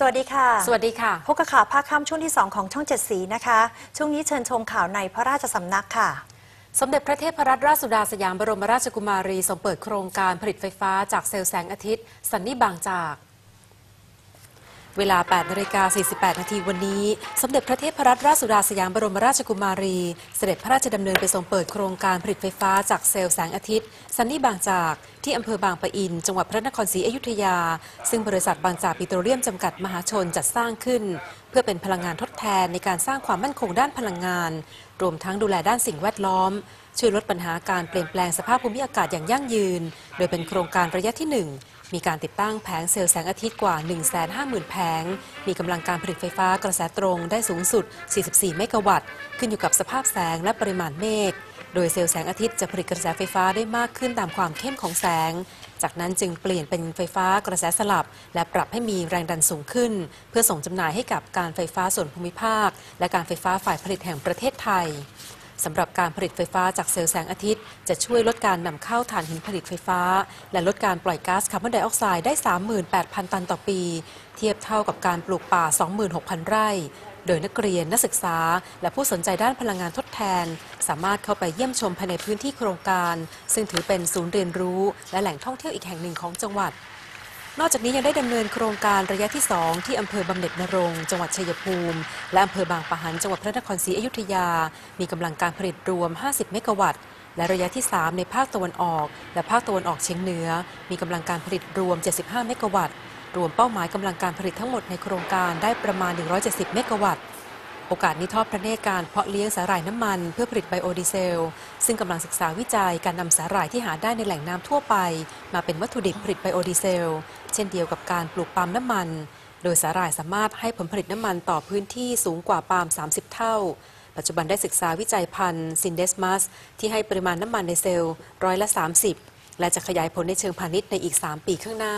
สวัสดีค่ะ สวัสดีค่ะ พบกับข่าวภาคค่ำช่วงที่ 2 ของช่องเจ็ดสีนะคะ ช่วงนี้เชิญชมข่าวในพระราชสำนักค่ะ สมเด็จพระเทพรัตนราชสุดาสยามบรมราชกุมารีทรงเปิดโครงการผลิตไฟฟ้าจากเซลล์แสงอาทิตย์ สันนิบางจาก เวลา 8นาฬิกา48 นาทีวันนี้ สมเด็จพระเทพรัตนราชสุดาสยามบรมราชกุมารี เสด็จพระราชดำเนินไปทรงเปิดโครงการผลิตไฟฟ้าจากเซลล์แสงอาทิตย์ สันนิบางจาก ที่อำเภอบางปะอิน จังหวัดพระนครศรีอยุธยา ซึ่งบริษัทบางจากปิโตรเลียมจำกัดมหาชนจัดสร้างขึ้น เพื่อเป็นพลังงานทดแทนในการสร้างความมั่นคงด้านพลังงาน รวมทั้งดูแลด้านสิ่งแวดล้อม ช่วยลดปัญหาการเปลี่ยนแปลงสภาพภูมิอากาศอย่างยั่งยืน โดยเป็นโครงการระยะที่ 1 มีการติดตั้งแผงเซลล์แสงอาทิตย์กว่า 150,000 แผง มีกำลังการผลิตไฟฟ้ากระแสตรงได้สูงสุด 44 เมกะวัตต์ ขึ้นอยู่กับสภาพแสงและปริมาณเมฆ โดยเซลล์แสงอาทิตย์จะผลิตกระแสไฟฟ้าได้มากขึ้นตามความเข้มของแสง จากนั้นจึงเปลี่ยนเป็นไฟฟ้ากระแสสลับ และปรับให้มีแรงดันสูงขึ้น เพื่อส่งจำหน่ายให้กับการไฟฟ้าส่วนภูมิภาค และการไฟฟ้าฝ่ายผลิตแห่งประเทศไทย สำหรับการผลิตไฟฟ้าจากเซลล์แสงอาทิตย์ จะช่วยลดการนำเข้าถ่านหินผลิตไฟฟ้า และลดการปล่อยก๊าซคาร์บอนไดออกไซด์ได้ 38,000 ตันต่อปี เทียบเท่ากับการปลูกป่า 26,000 ไร่ โดยนักเรียนนักศึกษา และผู้สนใจด้านพลังงานทดแทน สามารถเข้าไปเยี่ยมชมภายในพื้นที่โครงการ ซึ่งถือเป็นศูนย์เรียนรู้ และแหล่งท่องเที่ยวอีกแห่งหนึ่งของจังหวัด นอกจากนี้ยังได้ดำเนินโครงการระยะที่ 2 ที่อำเภอบำเหน็จนรงจังหวัดชัยภูมิ และอำเภอบางปะหันจังหวัดพระนครศรีอยุธยา มีกำลังการผลิตรวม 50 เมกะวัตต์และระยะที่ 3 ในภาคตะวันออก และภาคตะวันออกเฉียงเหนือ มีกำลังการผลิตรวม 75 เมกะวัตต์รวมเป้าหมายกำลังการผลิตทั้งหมดในโครงการได้ประมาณ 170 เมกะวัตต์ โอกาสนี้ทอดพระเนตรการเพาะเลี้ยงสาหร่ายน้ำมัน เพื่อผลิตไบโอดีเซล ซึ่งกำลังศึกษาวิจัยการนำสาหร่ายที่หาได้ในแหล่งน้ำทั่วไป มาเป็นวัตถุดิบผลิตไบโอดีเซล เช่นเดียวกับการปลูกปาล์มน้ำมัน โดยสาหร่ายสามารถให้ผลผลิตน้ำมันต่อพื้นที่สูงกว่าปาล์ม 30 เท่า ปัจจุบันได้ศึกษาวิจัยพันธุ์ซินเดสมัสที่ให้ปริมาณน้ำมันในเซลล์ร้อยละ 30 และจะขยายผลในเชิงพาณิชย์ในอีก 3 ปีข้างหน้า